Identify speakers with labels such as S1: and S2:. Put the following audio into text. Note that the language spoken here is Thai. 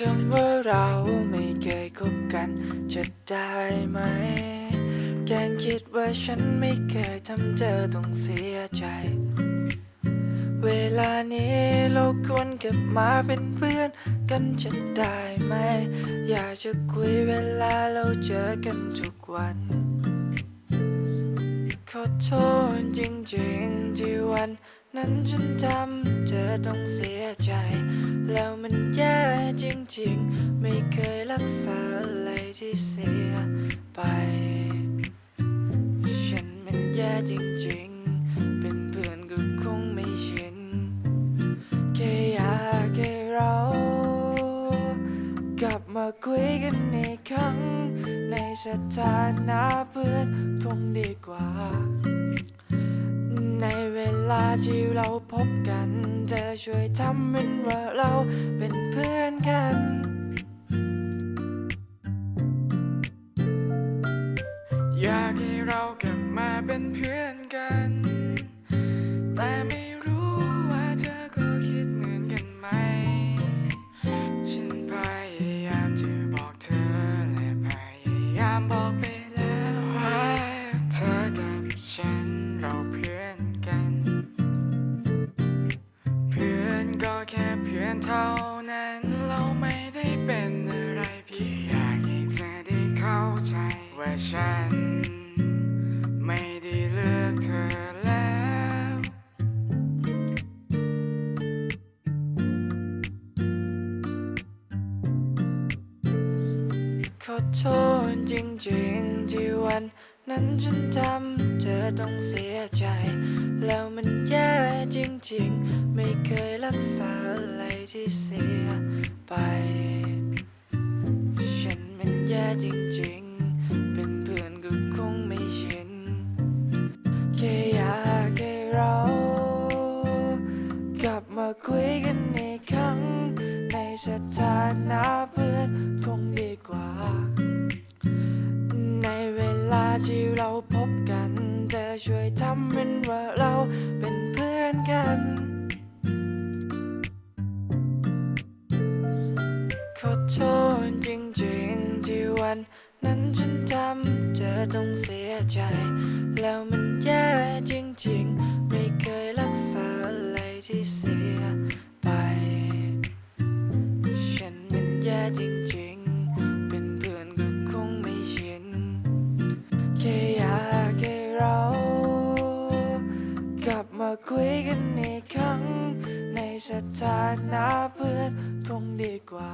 S1: จำว่าเราไม่เคยคบกันจะได้ไหม แกงคิดว่าฉันไม่เคยทำเธอต้องเสียใจ เวลานี้เราควรกลับมาเป็นเพื่อนกันจะได้ไหม อยากจะคุยเวลาเราเจอกันทุกวันขอโทษจริงๆที่วัน นั้นฉันทำเธอต้องเสียใจ แล้วมันแย่ จริง ไม่เคยรักษาอะไรที่เสียไป ฉันมันแย่จริงๆ เป็นเพื่อนก็คงไม่ชินแค่อยากให้เรา กลับมาคุยกันอีกครั้ง ในสถานะเพื่อนคงดีกว่าาที่เราพบกัน เธอช่วยทำเป็นว่าเราเป็นเพื่อนกันอยากให้เรากลับมาเป็นเพื่อนกัน ค่เพื่อนเท่านั้นเราไม่ได้เป็นอะไรพิเศษอยากให้เธอได้เข้าใจว่าฉัน ไม่ได้เลือกเธอแล้วขอโทษจริงๆที่วันนั้นฉันทำเธอต้องเสียใจ แล้วมันแย่จริงๆ เคยรักษาอะไรที่เสียไป ฉันมันแย่จริงๆ เป็นเพื่อนก็คงไม่ชินแค่อยากให้เรา กลับมาคุยกันอีกครั้ง ในสถานะเพื่อนคงดีกว่า ในเวลาที่เราพบกัน เธอช่วยทำเป็นว่าเราเป็นเพื่อน ขอโทษจริงๆที่วันนั้นฉันทำเธอต้องเสียใจ แล้วมันแย่จริงๆ ไม่เคยรักษาอะไรที่เสียไป ฉันมันแย่จริงๆ เป็นเพื่อนก็คงไม่ชินแค่อยากให้เรา กลับมาคุยกันอีกครั้ง สถานะเพื่อนคงดีกว่า